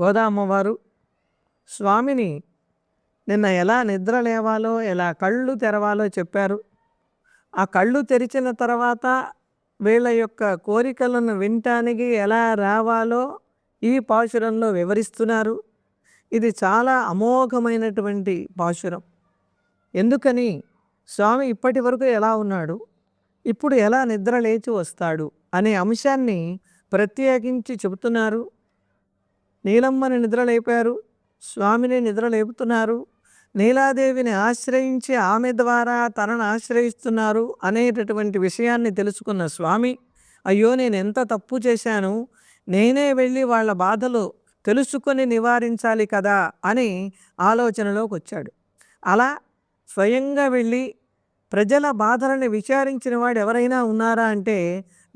గోదామ్మవారు స్వామిని నిన్న ఎలా నిద్ర లేవాలో ఎలా కళ్ళు తెరవాలో చెప్పారు. ఆ కళ్ళు తెరిచిన తర్వాత వీళ్ళ యొక్క కోరికలను వినటానికి ఎలా రావాలో ఈ పాశురంలో వివరిస్తున్నారు. ఇది చాలా అమోఘమైనటువంటి పాశురం. ఎందుకని? స్వామి ఇప్పటి వరకు ఎలా ఉన్నాడు? ఇప్పుడు ఎలా నిద్ర లేచి వస్తాడు? అనే అంశాన్ని ప్రత్యేకించి చెబుతున్నారు. నీలమ్మని నిద్ర లేపారు స్వామిని నిద్ర లేపుతున్నారు నీలాదేవిని ఆశ్రయించి ఆమె ద్వారా తనను ఆశ్రయిస్తున్నారు అనేటటువంటి విషయాన్ని తెలుసుకున్న స్వామి అయ్యో నేను ఎంత తప్పు చేశాను నేనే వెళ్ళి వాళ్ళ బాధలు తెలుసుకొని నివారించాలి కదా అని ఆలోచనలోకి వచ్చాడు. అలా స్వయంగా వెళ్ళి ప్రజల బాధలను విచారించిన వాడు ఎవరైనా ఉన్నారా అంటే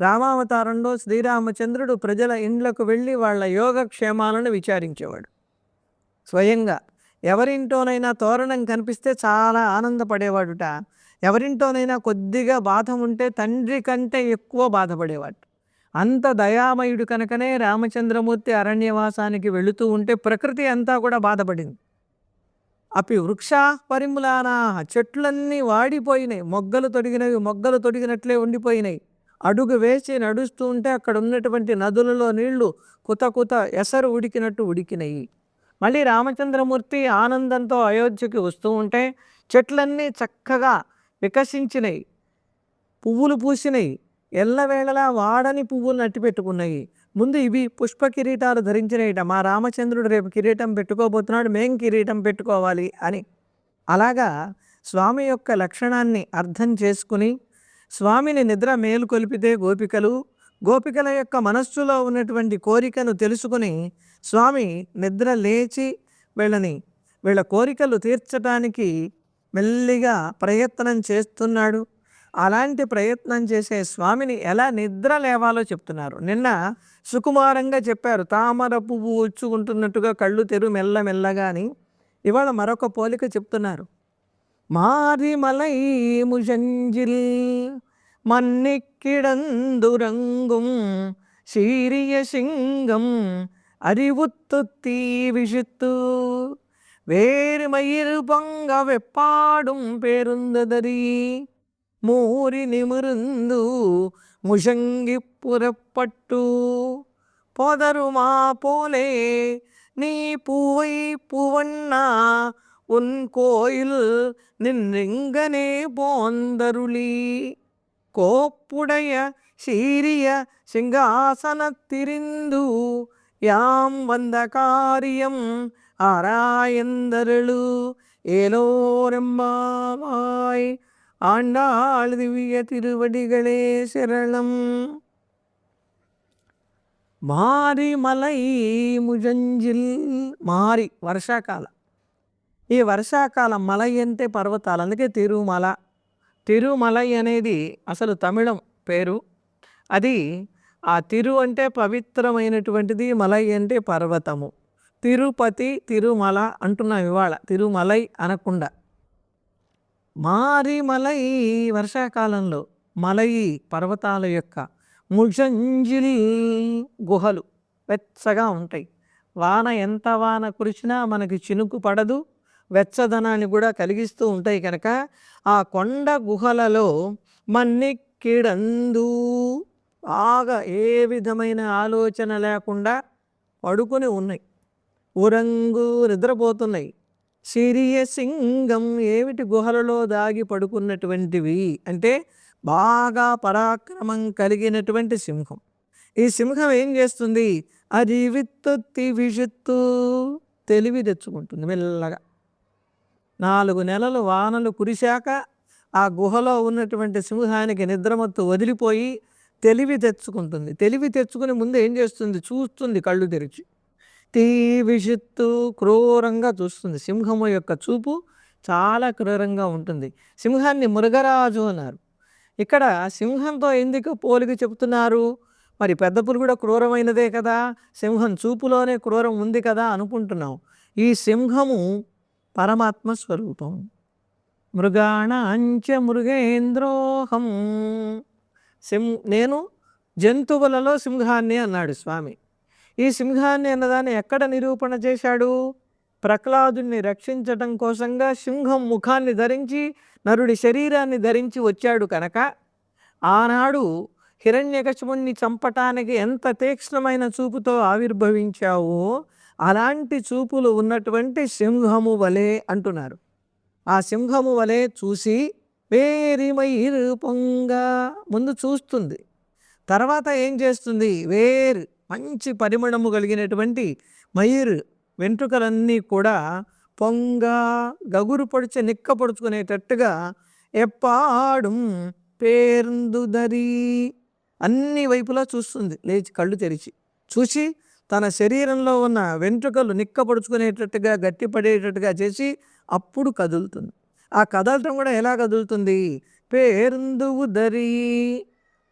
రామావతారంలో శ్రీరామచంద్రుడు ప్రజల ఇండ్లకు వెళ్ళి వాళ్ళ యోగక్షేమాలను విచారించేవాడు. స్వయంగా ఎవరింటోనైనా తోరణం కనిపిస్తే చాలా ఆనందపడేవాడుట ఎవరింటోనైనా కొద్దిగా బాధ ఉంటే తండ్రి కంటే ఎక్కువ బాధపడేవాడు. అంత దయామయుడు కనుకనే రామచంద్రమూర్తి అరణ్యవాసానికి వెళుతూ ఉంటే ప్రకృతి అంతా కూడా బాధపడింది. అపి వృక్ష పరిములానా చెట్లన్నీ వాడిపోయినాయి మొగ్గలు తొడిగినవి మొగ్గలు తొడిగినట్లే ఉండిపోయినాయి. అడుగు వేసి నడుస్తూ ఉంటే అక్కడ ఉన్నటువంటి నదులలో నీళ్ళు కుత కుత ఎసరు ఉడికినట్టు ఉడికినాయి. మళ్ళీ రామచంద్రమూర్తి ఆనందంతో అయోధ్యకి వస్తూ ఉంటే చెట్లన్నీ చక్కగా వికసించినాయి. పువ్వులు పూసినాయి. ఎల్లవేళలా వాడని పువ్వులు నట్టి పెట్టుకున్నాయి ముందు ఇవి పుష్ప కిరీటాలు ధరించినయట. మా రామచంద్రుడు రేపు కిరీటం పెట్టుకోబోతున్నాడు. మేం కిరీటం పెట్టుకోవాలి అని. అలాగా స్వామి యొక్క లక్షణాన్ని అర్థం చేసుకుని స్వామిని నిద్ర మేలుకొల్పితే గోపికలు గోపికల యొక్క మనస్సులో ఉన్నటువంటి కోరికను తెలుసుకుని స్వామి నిద్ర లేచి వీళ్ళని వీళ్ళ కోరికలు తీర్చడానికి మెల్లిగా ప్రయత్నం చేస్తున్నాడు. అలాంటి ప్రయత్నం చేసే స్వామిని ఎలా నిద్ర లేవాలో చెప్తున్నారు. నిన్న సుకుమారంగా చెప్పారు తామర పువ్వు ఉచ్చుకుంటున్నట్టుగా కళ్ళు తెరు మెల్లమెల్లగా అని. ఇవాళ మరొక పోలిక చెప్తున్నారు. மாரிமலை முழஞ்சில் மன்னிக்கிடந்துறங்கும் சீரிய சிங்கம் அறிவுத்து தீ விஷித்து வேறுமயிர் பங்க வெப்பாடும் பெருந்ததறி மூறி நிமிருந்து முழங்கி புறப்பட்டு பொதருமா போலே நீ பூவை புவண்ணா உன் கோயில் நின்றிங்கனே போந்தருளி. கோப்புடைய சீரிய சிங்காசனத்திரிந்து யாம் வந்த காரியம் ஆராயந்தருளு. ஏலோரெம்பாவாய் ஆண்டாள் திவ்ய திருவடிகளே சிரளம். மாரி மலை முழஞ்சில் மாறி வருஷா காலம். ఈ వర్షాకాలం మలై అంటే పర్వతాలు అందుకే తిరుమల. తిరుమలై అనేది అసలు తమిళం పేరు. అది ఆ తిరు అంటే పవిత్రమైనటువంటిది మలై అంటే పర్వతము. తిరుపతి తిరుమల అంటున్నాం ఇవాళ తిరుమలై అనకుండా. మారిమలై వర్షాకాలంలో మలై పర్వతాల యొక్క ముజంజిల్ గుహలు వెచ్చగా ఉంటాయి. వాన ఎంత వాన కురిచినా మనకి చినుకు పడదు. వెచ్చదనాన్ని కూడా కలిగిస్తూ ఉంటాయి కనుక ఆ కొండ గుహలలో మన్నిక్కిడందు. బాగా ఏ విధమైన ఆలోచన లేకుండా పడుకొని ఉన్నాయి. ఉరంగు నిద్రపోతున్నాయి. సిరియ సింగం ఏమిటి గుహలలో దాగి పడుకున్నటువంటివి అంటే బాగా పరాక్రమం కలిగినటువంటి సింహం. ఈ సింహం ఏం చేస్తుంది? అది విత్తొత్తి విషుత్తు తెలివి తెచ్చుకుంటుంది మెల్లగా. నాలుగు నెలలు వానలు కురిశాక ఆ గుహలో ఉన్నటువంటి సింహానికి నిద్రమత్తు వదిలిపోయి తెలివి తెచ్చుకుంటుంది. తెలివి తెచ్చుకుని ముందు ఏం చేస్తుంది? చూస్తుంది కళ్ళు తెరిచి. తీ విషిత్తు క్రూరంగా చూస్తుంది. సింహము యొక్క చూపు చాలా క్రూరంగా ఉంటుంది. సింహాన్ని మృగరాజు అన్నారు. ఇక్కడ సింహంతో ఎందుకు పోలిక చెబుతున్నారు? మరి పెద్ద పులి కూడా క్రూరమైనదే కదా. సింహం చూపులోనే క్రూరం ఉంది కదా అనుకుంటున్నాం. ఈ సింహము పరమాత్మ స్వరూపం. మృగాణాంచ మృగేంద్రోహం. సిం నేను జంతువులలో సింహాన్ని అన్నాడు స్వామి. ఈ సింహాన్ని అన్నదాన్ని ఎక్కడ నిరూపణ చేశాడు? ప్రహ్లాదుని రక్షించటం కోసంగా సింహం ముఖాన్ని ధరించి నరుడి శరీరాన్ని ధరించి వచ్చాడు కనుక ఆనాడు హిరణ్యకశముణ్ణి చంపటానికి ఎంత తీక్ష్ణమైన చూపుతో ఆవిర్భవించావో అలాంటి చూపులు ఉన్నటువంటి సింహము వలె అంటున్నారు. ఆ సింహము వలె చూసి వేరిమయిరు పొంగ ముందు చూస్తుంది. తర్వాత ఏం చేస్తుంది? వేరు మంచి పరిమళము కలిగినటువంటి మయిర్ వెంట్రుకలన్నీ కూడా పొంగ గగురు పొడిచి నిక్క పొడుచుకునేటట్టుగా ఎప్పాడు పేర్దుదరి అన్ని వైపులా చూస్తుంది. లేచి కళ్ళు తెరిచి చూసి తన శరీరంలో ఉన్న వెంట్రుకలు నిక్కపడుచుకునేటట్టుగా గట్టిపడేటట్టుగా చేసి అప్పుడు కదులుతుంది. ఆ కదలటం కూడా ఎలా కదులుతుంది? పేరుందువు దరి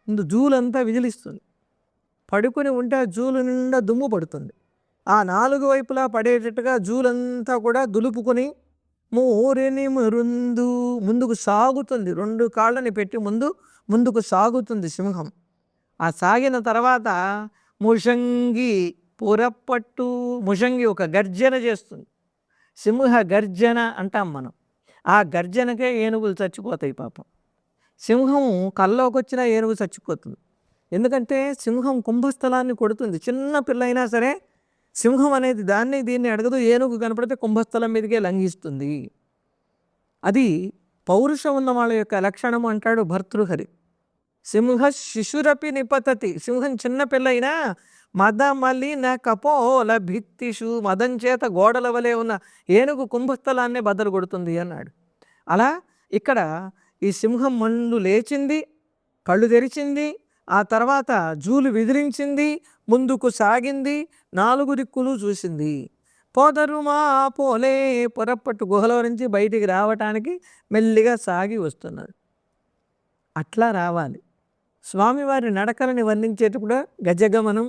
ముందు జూలంతా విజిలిస్తుంది. పడుకుని ఉంటే ఆ జూలు నిండా దుమ్ము పడుతుంది. ఆ నాలుగు వైపులా పడేటట్టుగా జూలంతా కూడా దులుపుకొని మోరిని మరుందు ముందుకు సాగుతుంది. రెండు కాళ్ళని పెట్టి ముందు ముందుకు సాగుతుంది సింహం. ఆ సాగిన తర్వాత ముషంగి పురప్పట్టు ముషంగి ఒక గర్జన చేస్తుంది. సింహ గర్జన అంటాం మనం. ఆ గర్జనకే ఏనుగులు చచ్చిపోతాయి పాపం. సింహం కల్లోకి వచ్చిన ఏనుగు చచ్చిపోతుంది. ఎందుకంటే సింహం కుంభస్థలాన్ని కొడుతుంది. చిన్న పిల్ల అయినా సరే సింహం అనేది దాన్ని దీన్ని అడగదు. ఏనుగు కనపడితే కుంభస్థలం మీదకే లంఘిస్తుంది. అది పౌరుషం ఉన్న వాళ్ళ యొక్క లక్షణం అంటాడు భర్తృహరి. సింహ శిశురపి నిపతతి. సింహం చిన్న మదమలిన కపోల భిత్తిషు మదం చేత గోడల వలె ఉన్న ఏనుగు కుంభస్థలాన్నే బద్దలు కొడుతుంది అన్నాడు. అలా ఇక్కడ ఈ సింహం మళ్ళు లేచింది కళ్ళు తెరిచింది ఆ తర్వాత జూలు విదిరించింది ముందుకు సాగింది నాలుగు దిక్కులు చూసింది. పోదరుమా పోలే పొరపట్టు గుహలో నుంచి బయటికి రావటానికి మెల్లిగా సాగి వస్తున్నది అట్లా రావాలి. స్వామివారి నడకలని వర్ణించేటప్పుడు గజగమనం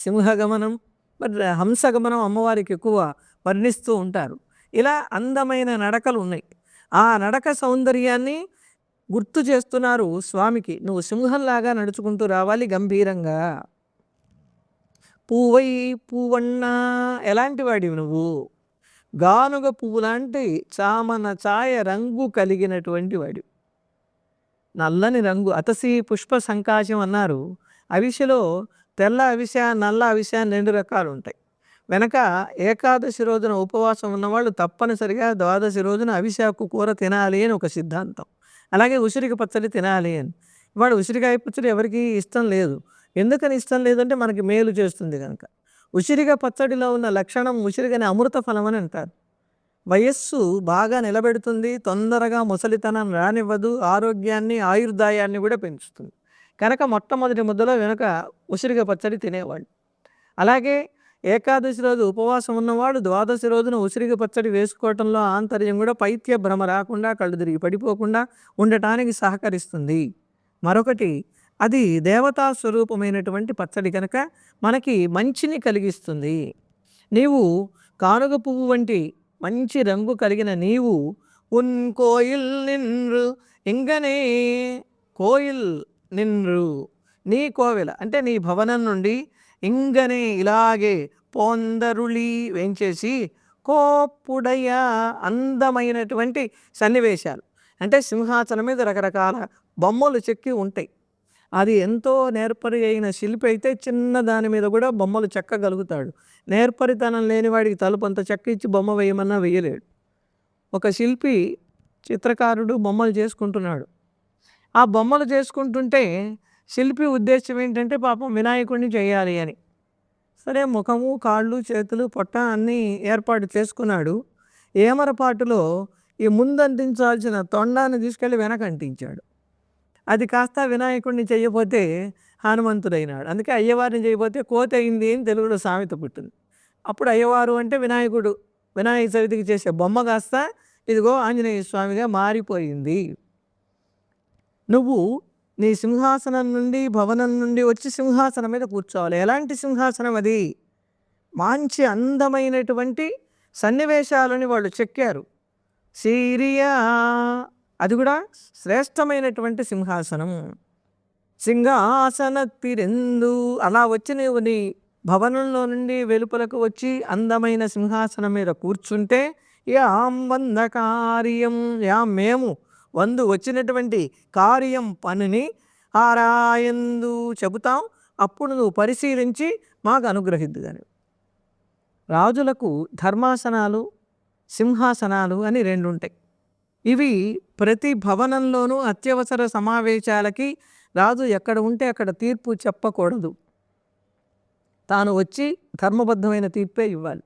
సింహగమనం మరి హంసగమనం అమ్మవారికి ఎక్కువ వర్ణిస్తూ ఉంటారు. ఇలా అందమైన నడకలు ఉన్నాయి. ఆ నడక సౌందర్యాన్ని గుర్తు చేస్తున్నారు స్వామికి. నువ్వు సింహంలాగా నడుచుకుంటూ రావాలి గంభీరంగా. పువ్వై పువ్వన్న ఎలాంటి వాడివి నువ్వు? గానుగ పువ్వు లాంటి చామన ఛాయ రంగు కలిగినటువంటి వాడివి. నల్లని రంగు అతసి పుష్ప సంకాశం అన్నారు. అవిషలో తెల్ల అవిష నల్ల అవిష అని రెండు రకాలు ఉంటాయి వెనక ఏకాదశి రోజున ఉపవాసం ఉన్నవాళ్ళు తప్పనిసరిగా ద్వాదశి రోజున అవిశాకు కూర తినాలి అని ఒక సిద్ధాంతం. అలాగే ఉసిరిక పచ్చడి తినాలి అని. వాడు ఉసిరికాయ పచ్చడి ఎవరికి ఇష్టం లేదు. ఎందుకని ఇష్టం లేదంటే మనకి మేలు చేస్తుంది కనుక ఉసిరిగా పచ్చడిలో ఉన్న లక్షణం ఉసిరిగని అమృత ఫలం అని అంటారు. వయస్సు బాగా నిలబెడుతుంది తొందరగా ముసలితనం రానివ్వదు ఆరోగ్యాన్ని ఆయుర్దాయాన్ని కూడా పెంచుతుంది. కనుక మొట్టమొదటి ముద్దలో వెనుక ఉసిరిగా పచ్చడి తినేవాడు అలాగే ఏకాదశి రోజు ఉపవాసం ఉన్నవాడు ద్వాదశి రోజున ఉసిరిగా పచ్చడి వేసుకోవటంలో ఆంతర్యం కూడా పైత్య భ్రమ రాకుండా కళ్ళు తిరిగి పడిపోకుండా ఉండటానికి సహకరిస్తుంది. మరొకటి అది దేవతా స్వరూపమైనటువంటి పచ్చడి కనుక మనకి మంచిని కలిగిస్తుంది. నీవు కానుగ పువ్వు వంటి మంచి రంగు కలిగిన నీవు ఉన్ కోయిల్ నిన్రు ఇంగనే కోయిల్ నిన్రు నీ కోవెల అంటే నీ భవనం నుండి ఇంగనే ఇలాగే పోందరుళి వేంచేసి కోప్పుడయ అందమైనటువంటి సన్నివేశాలు. అంటే సింహాసనం మీద రకరకాల బొమ్మలు చెక్కి ఉంటాయి. అది ఎంతో నేర్పరి అయిన శిల్పి అయితే చిన్న దాని మీద కూడా బొమ్మలు చెక్కగలుగుతాడు. నేర్పరితనం లేనివాడికి తలుపు అంత చెక్కిచ్చి బొమ్మ వేయమన్నా వేయలేడు. ఒక శిల్పి చిత్రకారుడు బొమ్మలు చేసుకుంటున్నాడు. ఆ బొమ్మలు చేసుకుంటుంటే శిల్పి ఉద్దేశం ఏంటంటే పాపం వినాయకుడిని చేయాలి అని. సరే ముఖము కాళ్ళు చేతులు పొట్ట అన్నీ ఏర్పాటు చేసుకున్నాడు. ఏమరపాటులో ఈ ముందు అంటించాల్సిన తొండాన్ని తీసుకెళ్ళి వెనక అంటించాడు అది కాస్త వినాయకుడిని చేయకపోతే హనుమంతుడైనాడు. అందుకే అయ్యవారిని చేయకపోతే కోత అయింది అని తెలుగులో సామెత పుట్టింది. అప్పుడు అయ్యవారు అంటే వినాయకుడు. వినాయక చవితికి చేసే బొమ్మ కాస్త ఇదిగో ఆంజనేయ స్వామిగా మారిపోయింది. నువ్వు నీ సింహాసనం నుండి భవనం నుండి వచ్చి సింహాసనం మీద కూర్చోవాలి. ఎలాంటి సింహాసనం అది? మంచి అందమైనటువంటి సన్నివేశాలని వాళ్ళు చెక్కారు. సిరియా అది కూడా శ్రేష్టమైనటువంటి సింహాసనం. సింహాసన తిరెందు. అలా వచ్చి నీవు నీ భవనంలో నుండి వెలుపలకు వచ్చి అందమైన సింహాసనం మీద కూర్చుంటే యాం వంద కార్యం యా మేము వందు వచ్చినటువంటి కార్యం పనిని ఆరాయందు చెబుతాం. అప్పుడు నువ్వు పరిశీలించి మాకు అనుగ్రహిద్దుగాని రాజులకు ధర్మాసనాలు సింహాసనాలు అని రెండు ఉంటాయి ఇవి ప్రతి భవనంలోనూ అత్యవసర సమావేశాలకి రాజు ఎక్కడ ఉంటే అక్కడ తీర్పు చెప్పకూడదు. తాను వచ్చి ధర్మబద్ధమైన తీర్పే ఇవ్వాలి.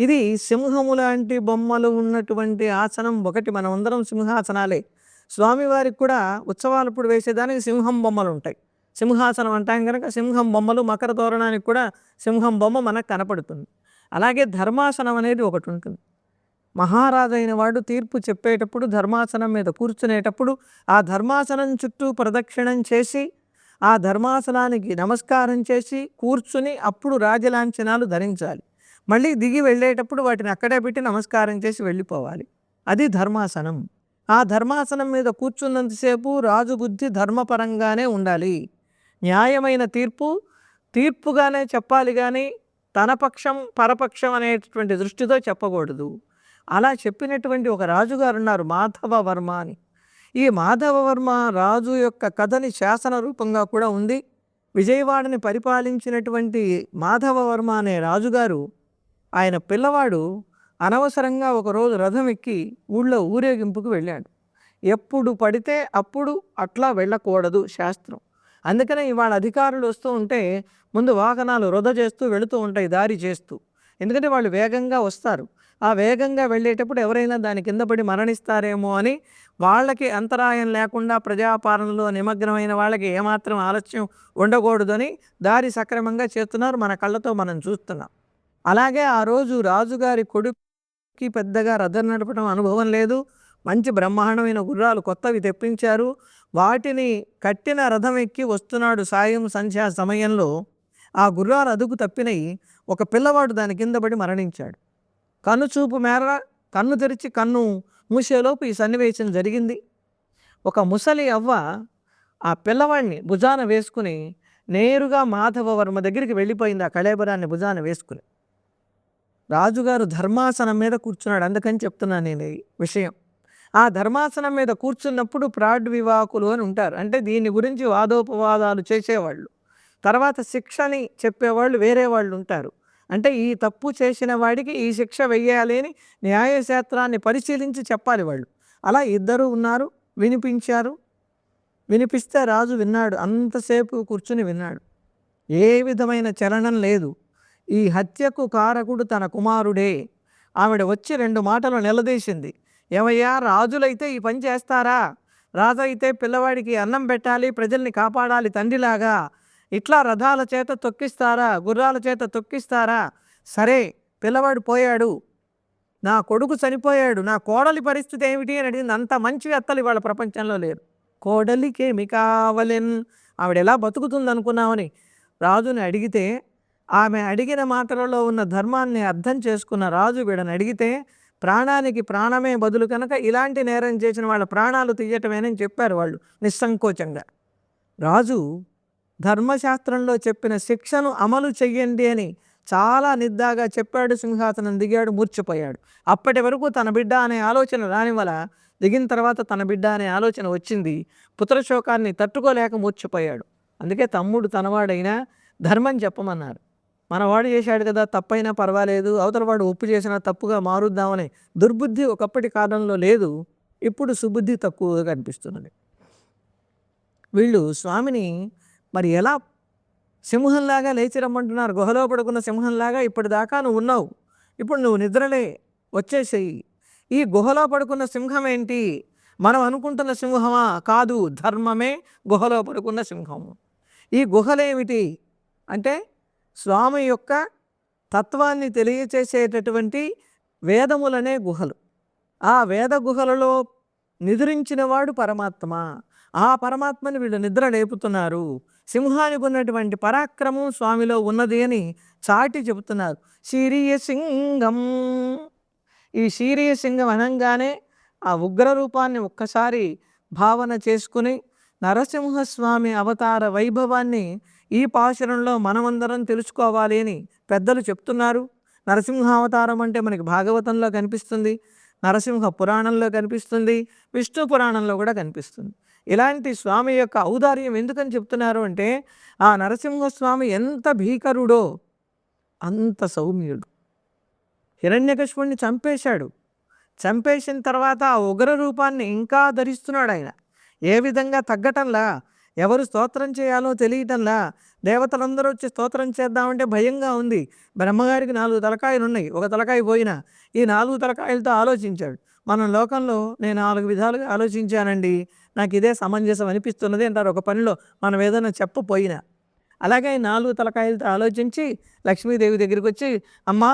ఇది సింహము లాంటి బొమ్మలు ఉన్నటువంటి ఆసనం ఒకటి. మనం అందరం సింహాసనాలే. స్వామివారికి కూడా ఉత్సవాలప్పుడు వేసేదానికి సింహం బొమ్మలు ఉంటాయి. సింహాసనం అంటాం కనుక సింహం బొమ్మలు మకర తోరణానికి కూడా సింహం బొమ్మ మనకు కనపడుతుంది. అలాగే ధర్మాసనం అనేది ఒకటి ఉంటుంది. మహారాజైన వాడు తీర్పు చెప్పేటప్పుడు ధర్మాసనం మీద కూర్చునేటప్పుడు ఆ ధర్మాసనం చుట్టూ ప్రదక్షిణం చేసి ఆ ధర్మాసనానికి నమస్కారం చేసి కూర్చుని అప్పుడు రాజలాంఛనాలు ధరించాలి. మళ్ళీ దిగి వెళ్ళేటప్పుడు వాటిని అక్కడే పెట్టి నమస్కారం చేసి వెళ్ళిపోవాలి. అది ధర్మాసనం. ఆ ధర్మాసనం మీద కూర్చున్నంతసేపు రాజు బుద్ధి ధర్మపరంగానే ఉండాలి. న్యాయమైన తీర్పు తీర్పుగానే చెప్పాలి కానీ తన పక్షం పరపక్షం అనేటటువంటి దృష్టితో చెప్పకూడదు. అలా చెప్పినటువంటి ఒక రాజుగారు ఉన్నారు మాధవ వర్మ అని. ఈ మాధవవర్మ రాజు యొక్క కథని శాసన రూపంగా కూడా ఉంది. విజయవాడని పరిపాలించినటువంటి మాధవవర్మ అనే రాజుగారు ఆయన పిల్లవాడు అనవసరంగా ఒకరోజు రథం ఎక్కి ఊళ్ళో ఊరేగింపుకు వెళ్ళాడు. ఎప్పుడు పడితే అప్పుడు అట్లా వెళ్ళకూడదు శాస్త్రం. అందుకనే ఇవాళ అధికారులు వస్తూ ఉంటే ముందు వాహనాలు వృధ చేస్తూ వెళుతూ ఉంటాయి దారి చేస్తూ. ఎందుకంటే వాళ్ళు వేగంగా వస్తారు. ఆ వేగంగా వెళ్ళేటప్పుడు ఎవరైనా దాని కింద పడి మరణిస్తారేమో అని వాళ్ళకి అంతరాయం లేకుండా ప్రజాపాలనలో నిమగ్నమైన వాళ్ళకి ఏమాత్రం ఆలస్యం ఉండకూడదని దారి సక్రమంగా చేస్తున్నారు మన కళ్ళతో మనం చూస్తున్నాం. అలాగే ఆ రోజు రాజుగారి కొడుక్కి పెద్దగా రథం నడపడం అనుభవం లేదు. మంచి బ్రహ్మాండమైన గుర్రాలు కొత్తవి తెప్పించారు. వాటిని కట్టిన రథం ఎక్కి వస్తున్నాడు సాయం సంధ్యా సమయంలో. ఆ గుర్రాలు అదుపు తప్పినయి. ఒక పిల్లవాడు దాని కింద పడి మరణించాడు. కన్ను చూపు మేర కన్ను తెరిచి కన్ను మూసేలోపు ఈ సన్నివేశం జరిగింది. ఒక ముసలి అవ్వ ఆ పిల్లవాడిని భుజాన వేసుకుని నేరుగా మాధవవర్మ దగ్గరికి వెళ్ళిపోయింది. ఆ కళేబరాన్ని భుజాన వేసుకుని. రాజుగారు ధర్మాసనం మీద కూర్చున్నాడు. అందుకని చెప్తున్నాను నేను ఈ విషయం. ఆ ధర్మాసనం మీద కూర్చున్నప్పుడు ప్రాడ్ వివాకులు అని ఉంటారు. అంటే దీని గురించి వాదోపవాదాలు చేసేవాళ్ళు. తర్వాత శిక్షని చెప్పేవాళ్ళు వేరే వాళ్ళు ఉంటారు. అంటే ఈ తప్పు చేసిన వాడికి ఈ శిక్ష వెయ్యాలి అని న్యాయశాస్త్రాన్ని పరిశీలించి చెప్పాలి వాళ్ళు. అలా ఇద్దరు ఉన్నారు. వినిపించారు. వినిపిస్తే రాజు విన్నాడు. అంతసేపు కూర్చుని విన్నాడు. ఏ విధమైన చలనం లేదు. ఈ హత్యకు కారకుడు తన కుమారుడే. ఆవిడ వచ్చి రెండు మాటలు నిలదీసింది. ఏమయ్యా రాజులైతే ఈ పని చేస్తారా? రాజు అయితే పిల్లవాడికి అన్నం పెట్టాలి ప్రజల్ని కాపాడాలి తండ్రిలాగా. ఇట్లా రథాల చేత తొక్కిస్తారా? గుర్రాల చేత తొక్కిస్తారా? సరే పిల్లవాడు పోయాడు. నా కొడుకు చనిపోయాడు. నా కోడలి పరిస్థితి ఏమిటి అని అడిగింది. అంత మంచి అత్తలు ఇవాళ ప్రపంచంలో లేరు. కోడలికేమి కావలెన్? ఆవిడ ఎలా బతుకుతుంది అనుకున్నామని రాజుని అడిగితే ఆమె అడిగిన మాటలలో ఉన్న ధర్మాన్ని అర్థం చేసుకున్న రాజు వీడని అడిగితే ప్రాణానికి ప్రాణమే బదులు కనుక ఇలాంటి నేరం చేసిన వాళ్ళ ప్రాణాలు తీయటమేనని చెప్పారు వాళ్ళు నిస్సంకోచంగా. రాజు ధర్మశాస్త్రంలో చెప్పిన శిక్షను అమలు చెయ్యండి అని చాలా నిద్దాగా చెప్పాడు సింహాసనం దిగాడు మూర్చిపోయాడు అప్పటి వరకు తన బిడ్డ అనే ఆలోచన రాని వల్ల దిగిన తర్వాత తన బిడ్డ అనే ఆలోచన వచ్చింది. పుత్రశోకాన్ని తట్టుకోలేక మూర్చిపోయాడు అందుకే తమ్ముడు తనవాడైనా ధర్మం చెప్పమన్నారు. మనవాడు చేశాడు కదా తప్పైనా పర్వాలేదు. అవతల వాడు ఒప్పు చేసినా తప్పుగా మారుద్దామని దుర్బుద్ధి ఒకప్పటి కాలంలో లేదు. ఇప్పుడు సుబుద్ధి తక్కువగా కనిపిస్తున్నది. వీళ్ళు స్వామిని మరి ఎలా సింహంలాగా లేచి రమ్మంటున్నారు? గుహలో పడుకున్న సింహంలాగా ఇప్పటిదాకా నువ్వు ఉన్నావు. ఇప్పుడు నువ్వు నిద్రలే వచ్చేసేయి. ఈ గుహలో పడుకున్న సింహం ఏంటి మనం అనుకుంటున్న సింహమా? కాదు ధర్మమే గుహలో పడుకున్న సింహము. ఈ గుహలేమిటి? అంటే స్వామి యొక్క తత్వాన్ని తెలియచేసేటటువంటి వేదములనే గుహలు. ఆ వేద గుహలలో నిద్రించినవాడు పరమాత్మ. ఆ పరమాత్మని వీళ్ళు నిద్ర లేపుతున్నారు. సింహానికి ఉన్నటువంటి పరాక్రమం స్వామిలో ఉన్నది అని చాటి చెబుతున్నారు. శీరియ సింగం. ఈ శీరియ సింగం అనగానే ఆ ఉగ్ర రూపాన్ని ఒక్కసారి భావన చేసుకుని నరసింహస్వామి అవతార వైభవాన్ని ఈ పాశరంలో మనమందరం తెలుసుకోవాలి అని పెద్దలు చెప్తున్నారు. నరసింహ అవతారం అంటే మనకి భాగవతంలో కనిపిస్తుంది. నరసింహ పురాణంలో కనిపిస్తుంది. విష్ణు పురాణంలో కూడా కనిపిస్తుంది. ఇలాంటి స్వామి యొక్క ఔదార్యం ఎందుకని చెప్తున్నారు అంటే ఆ నరసింహస్వామి ఎంత భీకరుడో అంత సౌమ్యుడు. హిరణ్యకశిపుణ్ణి చంపేశాడు. చంపేసిన తర్వాత ఆ ఉగ్ర రూపాన్ని ఇంకా ధరిస్తున్నాడు ఆయన. ఏ విధంగా తగ్గటంలా ఎవరు స్తోత్రం చేయాలో తెలియటంలా దేవతలందరూ వచ్చి స్తోత్రం చేద్దామంటే భయంగా ఉంది. బ్రహ్మగారికి నాలుగు తలకాయలు ఉన్నాయి. ఒక తలకాయ పోయినా ఈ నాలుగు తలకాయలతో ఆలోచించాడు. మన లోకంలో నేను నాలుగు విధాలుగా ఆలోచించానండి. నాకు ఇదే సమంజసం అనిపిస్తున్నది అంటారు. ఒక పనిలో మనం ఏదైనా చెప్పపోయినా అలాగే నాలుగు తలకాయలతో ఆలోచించి లక్ష్మీదేవి దగ్గరికి వచ్చి అమ్మా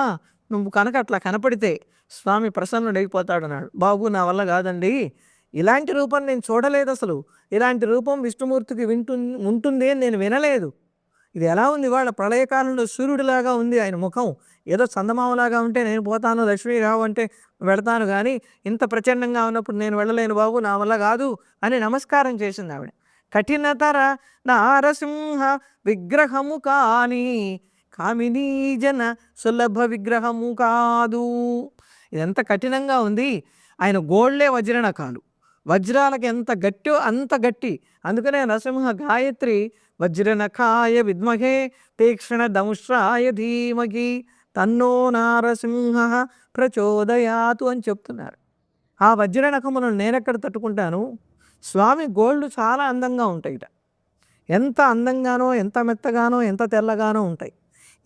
నువ్వు కనుక అట్లా కనపడితే స్వామి ప్రసన్నుడైపోతాడు అన్నాడు బాబు నా వల్ల కాదండి. ఇలాంటి రూపం నేను చూడలేదు అసలు. ఇలాంటి రూపం విష్ణుమూర్తికి వింటు ఉంటుంది అని నేను వినలేదు. ఇది ఎలా ఉంది? వాళ్ళ ప్రళయకాలంలో సూర్యుడిలాగా ఉంది ఆయన ముఖం. ఏదో చందమామలాగా ఉంటే నేను పోతాను లక్ష్మీ రావు అంటే వెళతాను కానీ ఇంత ప్రచండంగా ఉన్నప్పుడు నేను వెళ్ళలేను బాబు నా వల్ల కాదు అని నమస్కారం చేసింది ఆవిడ. కఠినతర నారసింహ విగ్రహము కాని కామినీ జన సులభ విగ్రహము కాదు. ఇదంత కఠినంగా ఉంది. ఆయన గోళ్ళే వజ్రనకాలు. వజ్రాలకు ఎంత గట్టో అంత గట్టి. అందుకనే నరసింహ గాయత్రి వజ్రనఖాయ విద్మహే తీక్షణ దంశ్రాయ ధీమహి తన్నో నారసింహ ప్రచోదయాతు అని చెప్తున్నారు. ఆ వజ్రనఖములను నేనెక్కడ తట్టుకుంటాను? స్వామి గోల్డ్ చాలా అందంగా ఉంటాయిట. ఎంత అందంగానో ఎంత మెత్తగానో ఎంత తెల్లగానో ఉంటాయి.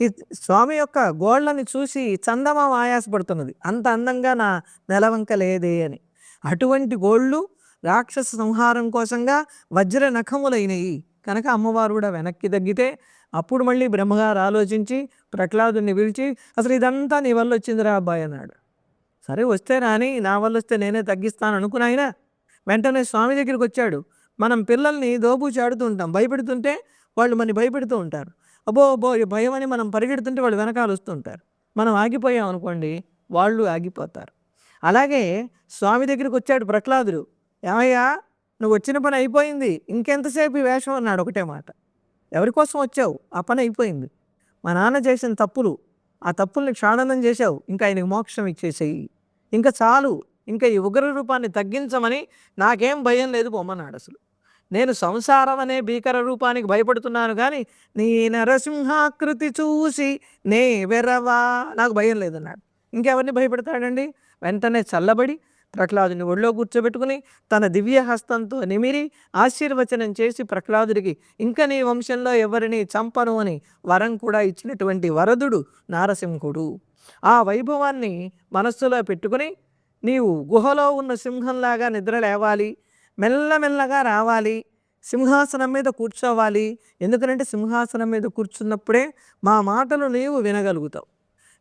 ఈ స్వామి యొక్క గోళ్ళని చూసి చందమామ ఆయాసపడుతున్నది. అంత అందంగా నా నెలవంక లేదే అని. అటువంటి గోళ్ళు రాక్షస సంహారం కోసంగా వజ్ర నఖములైనవి కనుక అమ్మవారు కూడా వెనక్కి తగ్గితే అప్పుడు మళ్ళీ బ్రహ్మగారు ఆలోచించి ప్రహ్లాదుని పిలిచి అసలు ఇదంతా నీ వల్ల వచ్చిందిరా అబ్బాయి అన్నాడు. సరే వస్తే రాని నా వల్ల వస్తే నేనే తగ్గిస్తాను అనుకున్నాయినా వెంటనే స్వామి దగ్గరికి వచ్చాడు. మనం పిల్లల్ని దోబూచాడుతూ ఉంటాం. భయపెడుతుంటే వాళ్ళు మన భయపెడుతూ ఉంటారు. అబ్బో అబ్బో ఈ భయం అని మనం పరిగెడుతుంటే వాళ్ళు వెనకాల వస్తుంటారు మనం ఆగిపోయాం అనుకోండి వాళ్ళు ఆగిపోతారు. అలాగే స్వామి దగ్గరికి వచ్చాడు ప్రహ్లాదుడు. ఏమయ్యా నువ్వు వచ్చిన పని అయిపోయింది. ఇంకెంతసేపు ఈ వేషం? అన్నాడు ఒకటే మాట. ఎవరి కోసం వచ్చావు? ఆ పని అయిపోయింది. మా నాన్న చేసిన తప్పులు. ఆ తప్పుల్ని క్షాళనం చేశావు. ఇంకా ఆయనకు మోక్షం ఇచ్చేసేయి. ఇంకా చాలు. ఇంకా ఈ ఉగ్ర రూపాన్ని తగ్గించమని నాకేం భయం లేదు పొమ్మన్నాడు అసలు. నేను సంసారం అనే భీకర రూపానికి భయపడుతున్నాను కానీ నీ నరసింహాకృతి చూసి నే వెరవా. నాకు భయం లేదన్నాడు ఇంకెవరిని భయపెడతాడండి? వెంటనే చల్లబడి ప్రహ్లాదుని ఒళ్ళో కూర్చోబెట్టుకుని తన దివ్య హస్తంతో నిమిరి ఆశీర్వచనం చేసి ప్రహ్లాదుడికి ఇంకా నీ వంశంలో ఎవరిని చంపను అని వరం కూడా ఇచ్చినటువంటి వరదుడు నారసింహుడు. ఆ వైభవాన్ని మనస్సులో పెట్టుకుని నీవు గుహలో ఉన్న సింహంలాగా నిద్ర లేవాలి మెల్లమెల్లగా రావాలి సింహాసనం మీద కూర్చోవాలి. ఎందుకంటే సింహాసనం మీద కూర్చున్నప్పుడే మా మాటలు నీవు వినగలుగుతావు.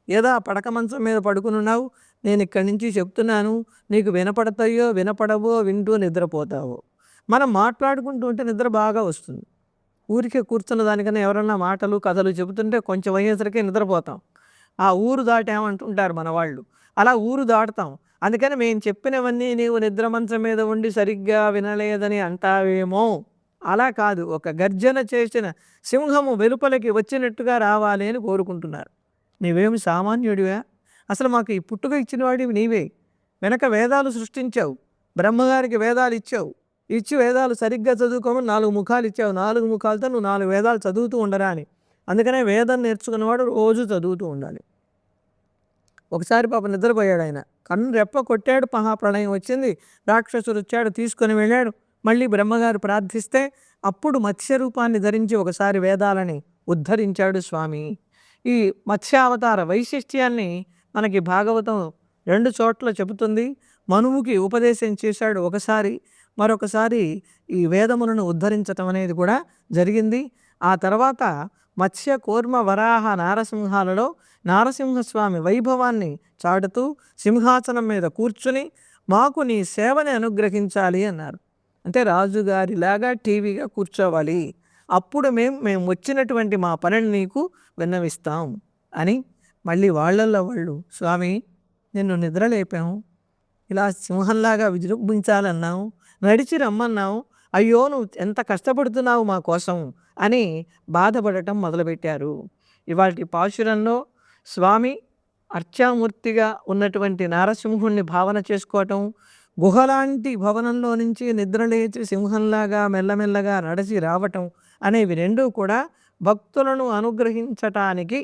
ఏదో పడక మంచం మీద పడుకునున్నావు నేను ఇక్కడి నుంచి చెప్తున్నాను నీకు వినపడతాయో వినపడవో వింటూ నిద్రపోతావో. మనం మాట్లాడుకుంటూ ఉంటే నిద్ర బాగా వస్తుంది. ఊరికే కూర్చున్న దానికన్నా ఎవరన్నా మాటలు కథలు చెబుతుంటే కొంచెం అయ్యేసరికి నిద్రపోతాం. ఆ ఊరు దాటామంటుంటారు మన వాళ్ళు. అలా ఊరు దాటుతాం. అందుకని మేము చెప్పినవన్నీ నీవు నిద్ర మంచం మీద ఉండి సరిగ్గా వినలేదని అంటావేమో. అలా కాదు. ఒక గర్జన చేసిన సింహము వెలుపలికి వచ్చినట్టుగా రావాలి అని కోరుకుంటున్నారు. నీవేమి సామాన్యుడివా? అసలు మాకు ఈ పుట్టుక ఇచ్చినవాడివి నీవే. వెనక వేదాలు సృష్టించావు. బ్రహ్మగారికి వేదాలు ఇచ్చావు. ఇచ్చి వేదాలు సరిగ్గా చదువుకోమని నాలుగు ముఖాలు ఇచ్చావు. నాలుగు ముఖాలతో నువ్వు నాలుగు వేదాలు చదువుతూ ఉండరా అని. అందుకనే వేదం నేర్చుకున్నవాడు రోజు చదువుతూ ఉండాలి. ఒకసారి పాప నిద్రపోయాడు ఆయన. కన్ను రెప్ప కొట్టాడు మహాప్రళయం వచ్చింది. రాక్షసుడు వచ్చాడు తీసుకొని వెళ్ళాడు. మళ్ళీ బ్రహ్మగారు ప్రార్థిస్తే అప్పుడు మత్స్య రూపాన్ని ధరించి ఒకసారి వేదాలని ఉద్ధరించాడు స్వామి. ఈ మత్స్యావతార వైశిష్ట్యాన్ని మనకి భాగవతం రెండు చోట్ల చెబుతుంది. మనువుకి ఉపదేశం చేశాడు ఒకసారి మరొకసారి ఈ వేదములను ఉద్ధరించటం అనేది కూడా జరిగింది. ఆ తర్వాత మత్స్య కూర్మ వరాహ నారసింహాలలో నారసింహస్వామి వైభవాన్ని చాటుతూ సింహాసనం మీద కూర్చుని మాకు నీ సేవని అనుగ్రహించాలి అన్నారు. అంటే రాజుగారిలాగా టీవీగా కూర్చోవాలి. అప్పుడు మేము మేము వచ్చినటువంటి మా పనిని నీకు విన్నవిస్తాం అని మళ్ళీ వాళ్ళల్లో వాళ్ళు స్వామి నిన్ను నిద్రలేపాము. ఇలా సింహంలాగా విజృంభించాలన్నావు నడిచి రమ్మన్నావు. అయ్యో నువ్వు ఎంత కష్టపడుతున్నావు మా కోసం అని బాధపడటం మొదలుపెట్టారు. ఇవాటి పాశురంలో స్వామి అర్చామూర్తిగా ఉన్నటువంటి నారసింహుణ్ణి భావన చేసుకోవటం గుహలాంటి భవనంలో నుంచి నిద్రలేచి సింహంలాగా మెల్లమెల్లగా నడిచి రావటం అనేవి రెండూ కూడా భక్తులను అనుగ్రహించటానికి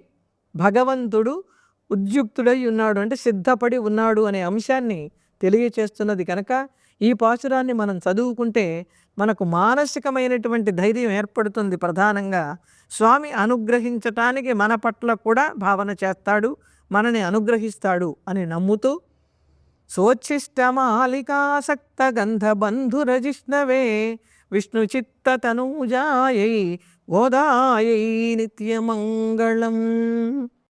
భగవంతుడు ఉద్యుక్తుడై ఉన్నాడు అంటే సిద్ధపడి ఉన్నాడు అనే అంశాన్ని తెలియచేస్తున్నది కనుక ఈ పాశురాన్ని మనం చదువుకుంటే మనకు మానసికమైనటువంటి ధైర్యం ఏర్పడుతుంది ప్రధానంగా. స్వామి అనుగ్రహించటానికి మన పట్ల కూడా భావన చేస్తాడు మనని అనుగ్రహిస్తాడు అని నమ్ముతూ సోచ్ఛిష్టమాలికాసక్త గంధబంధురజిష్ణవే విష్ణు చిత్త తనూజాయై ஓதாயை நித்தியமங்கலம்.